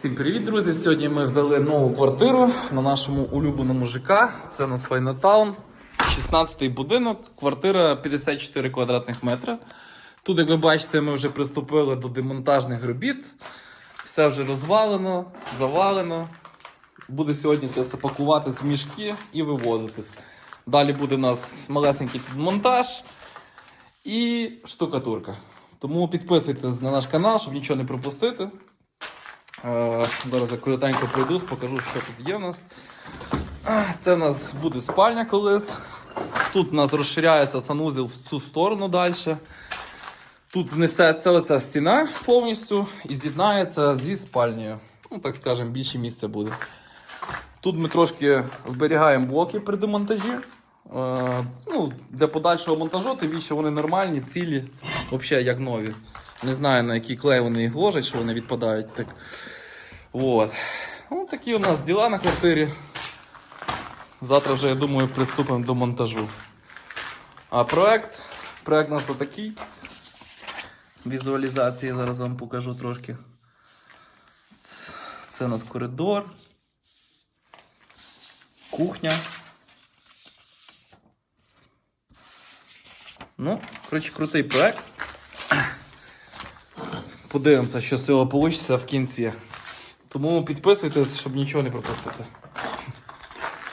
Всім привіт, друзі! Сьогодні ми взяли нову квартиру на нашому улюбленому ЖК. Це у нас Файнатаун, 16-й будинок, квартира 54 квадратних метра. Тут, як ви бачите, ми вже приступили до демонтажних робіт. Все вже розвалено, завалено. Буде сьогодні це все пакуватись в мішки і вивозитись. Далі буде у нас малесенький тут монтаж і штукатурка. Тому підписуйтесь на наш канал, щоб нічого не пропустити. Е, Зараз я коротенько пройдусь, покажу, що тут є у нас. Е, Це у нас буде спальня колись. Тут у нас розширяється санузел в цю сторону далі. Тут знесеться оця стіна повністю і з'єднається зі спальнею. Ну, так скажемо, більше місця буде. Тут ми трошки зберігаємо блоки при демонтажі. Е, ну, для подальшого монтажу, тим більше вони нормальні, цілі, взагалі як нові. Не знаю на який клей вони їх ложать, що вони відпадають. Так. Вот. Ну, такі у нас діла на квартирі. Завтра вже, я думаю, приступимо до монтажу. А проект, проект у нас отакий. Візуалізації зараз вам покажу трошки. Це у нас коридор. Кухня. Ну, коротше, крутий проект. Подивимося, що з цього вийде в кінці. Тому підписуйтесь, щоб нічого не пропустити.